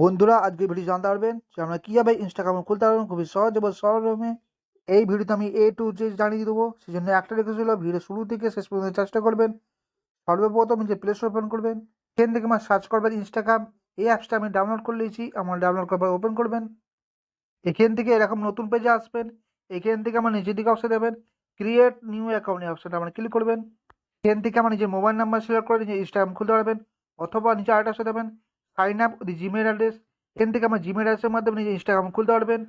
বন্ধুরা, আজকে ভিডিও জানতে পারবেন যে আমরা কীভাবে ইনস্টাগ্রাম খুলতে পারবেন খুবই সহজ এবং সরলমে এই ভিডিওতে আমি এ টু জে জানিয়ে দেবো। সেই জন্য একটা রেখেছিল ভিডিও শুরু থেকে শেষ পর্যন্ত চেষ্টা করবেন। সর্বপ্রথম যে প্লে স্টোর ওপেন করবেন, সেখান থেকে আমার সার্চ করবেন ইনস্টাগ্রাম এই অ্যাপসটা আমি ডাউনলোড করে নিয়েছি, আমার ডাউনলোড করবার ওপেন করবেন। এখান থেকে এরকম নতুন পেজে আসবেন। এখান থেকে আমার নিজের দিকে অপশন দেবেন ক্রিয়েট নিউ অ্যাকাউন্ট এই অপশনটা আমরা ক্লিক করবেন। এখান থেকে আমার নিজের মোবাইল নাম্বার সিলেক্ট করে নিজের ইনস্টাগ্রাম খুলতে পারবেন, অথবা নিচে আরেকটা অপশন দেবেন sign up the Gmail address এখান থেকে আমার জিমেল অ্যাড্রেসের মাধ্যমে নিজের ইনস্টাগ্রাম খুলতে পারবেন।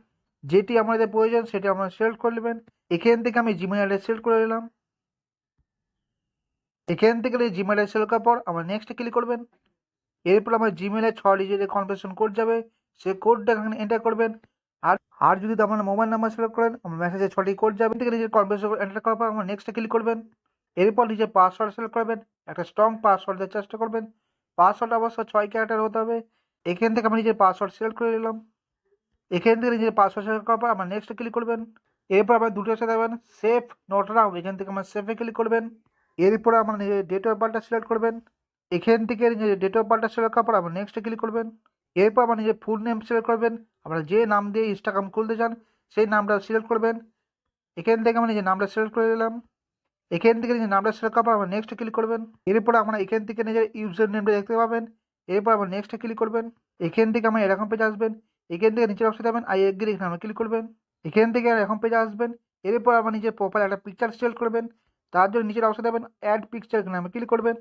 যেটি আমাদের প্রয়োজন, সেটি আমরা সিলেক্ট করে নেবেন। এখান থেকে আমি জিমেল অ্যাড্রেস সিলেক্ট করে নিলাম। এখান থেকে জিমেল অ্যাড্রেস সিলেক্ট করার পর আমার নেক্সট ক্লিক করবেন। এরপর আমার জিমেলে ছ ডিজিটের কনফারেশন কোড যাবে। সেই কোডটা এখানে এন্টার করবেন। আর আর যদি আপনার মোবাইল নাম্বার সিলেক্ট করেন, আমার মেসেজে ছটি কোড যাবে। থেকে নিজের কনফারেশন এন্টার করার পর আমার নেক্সটে ক্লিক করবেন। এরপর নিজের পাসওয়ার্ড সিলেক্ট করবেন। একটা স্ট্রং পাসওয়ার্ড দেওয়ার চেষ্টা করবেন। পাসওয়ার্ড অবশ্য ছয় ক্যারেক্টার হতে হবে। এখান থেকে আমি নিজের পাসওয়ার্ড সিলেক্ট করে নিলাম। এখান থেকে নিজের পাসওয়ার্ড সিলেক্ট করার পর আমার নেক্সট ক্লিক করবেন। এরপর আবার দুটো সাথে দেবেন সেফ নোট রাউন্ড এখান থেকে আমার সেফে ক্লিক করবেন। এরপর আমার নিজের ডেট অফ বার্থটা সিলেক্ট করবেন। এখান থেকে নিজের ডেট অফ বার্থটা সিলেক্ট করার পর আবার নেক্সটে ক্লিক করবেন। এরপর আমার নিজের ফুল নেম সিলেক্ট করবেন। আপনারা যে নাম দিয়ে ইনস্টাগ্রাম খুলতে চান, সেই নামটা সিলেক্ট করবেন। এখান থেকে আমি নিজের নামটা সিলেক্ট করে দিলাম এখান থেকে নিজের নামটা সিলেক্ট করার পর আমার নেক্সট ক্লিক করবেন। এরপর আমরা এখান থেকে নিজের ইউজার নেমটা দেখতে পাবেন। এরপর আবার নেক্সটে ক্লিক করবেন। এখান থেকে আমার এরকম পেজ আসবেন। এখান থেকে নিচের অপশন যাবেন আই এগ্রি আমরা ক্লিক করবেন। এখান থেকে এরকম পেজে আসবেন। এরপর আমার নিজের প্রোফাইল একটা পিকচার সিলেক্ট করবেন। তার জন্য নিচের অপশন দেবেন অ্যাড পিকচার এখানে আমি ক্লিক করবেন।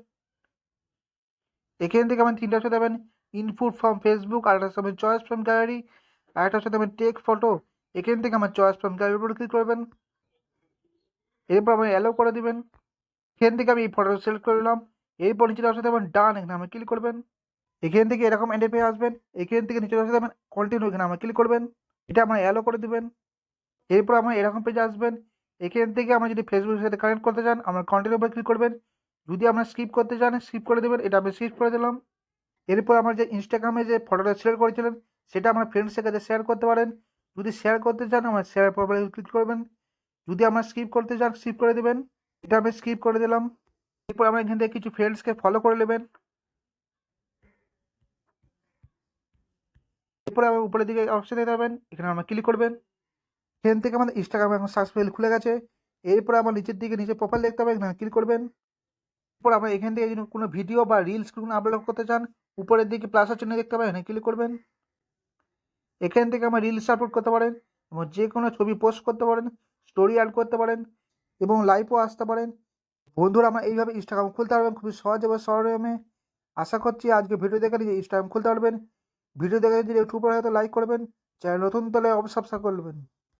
এখান থেকে আমার তিনটা অপশন দেবেন ইনপুট ফ্রম ফেসবুক আর একটা চয়েস ফ্রম গ্যালারি আর একটা হচ্ছে দেবেন টেক ফটো এখান থেকে আমার চয়েস ফ্রম গ্যালারির উপর ক্লিক করবেন। এরপর আমি অ্যালো করে দিবেন। এখান থেকে আমি এই ফটোটা সিলেক্ট করে নিলাম। এরপর নিচের অপশন দেবেন ডান এখানে আমি ক্লিক করবেন। এখান থেকে এরকম এন্ডে পেয়ে আসবেন। এখান থেকে নিচের অপশন দেবেন কন্টিনিউ এখানে আমরা ক্লিক করবেন। এটা আমরা অ্যালো করে দিবেন। এরপর আমার এরকম পেজে আসবেন। এখান থেকে আমরা যদি ফেসবুকের সাথে কানেক্ট করতে চান আমরা কন্টিনিউ উপরে ক্লিক করবেন। যদি আমরা স্কিপ করতে চান স্কিপ করে দেবেন। এটা আমি স্কিপ করে দিলাম। এরপর আমরা যে ইনস্টাগ্রামে যে ফটোটা শেয়ার করেছিলেন, সেটা আমরা ফ্রেন্ডসের কাছে শেয়ার করতে পারেন। যদি শেয়ার করতে চান আমার শেয়ার প্রোফাইলে ক্লিক করবেন। যদি আমরা স্কিপ করতে চান স্কিপ করে দেবেন। এটা আমি স্কিপ করে দিলাম। এরপর আমরা এখান থেকে কিছু ফ্রেন্ডসকে ফলো করে নেবেন। এরপরে আমার উপরের দিকে অপশানে যাবেন এখানে আমরা ক্লিক করবেন। এখান থেকে আমাদের ইনস্টাগ্রামে এখন সাকসেসফুল খুলে গেছে। এরপরে আমার নিচের দিকে নিচে প্রোফাইল দেখতে হবে এখানে ক্লিক করবেন। এরপর আমরা এখান থেকে কোনো ভিডিও বা রিলস কোনো আপলোড করতে চান, উপরের দিকে প্লাসের চিহ্ন দেখতে পাবেন, এখানে ক্লিক করবেন। এখান থেকে আমার রিলস আপলোড করতে পারেন এবং যে কোনো ছবি পোস্ট করতে পারেন। স্টোরি অ্যাড করতে পারেন এবং লাইভও আসতে পারেন। বন্ধুরা, আমরা এইভাবে ইনস্টাগ্রাম খুলতে পারবেন, খুবই সহজ এবং সরমে আশা করছি আজকে ভিডিও দেখে নিজে ইনস্টাগ্রাম খুলতে পারবেন। ভিডিও দেখে যদি একটু উপরে হয়তো লাইক করবেন। চ্যানেল নতুন অবশ্যই সাবস্ক্রাইব করবেন।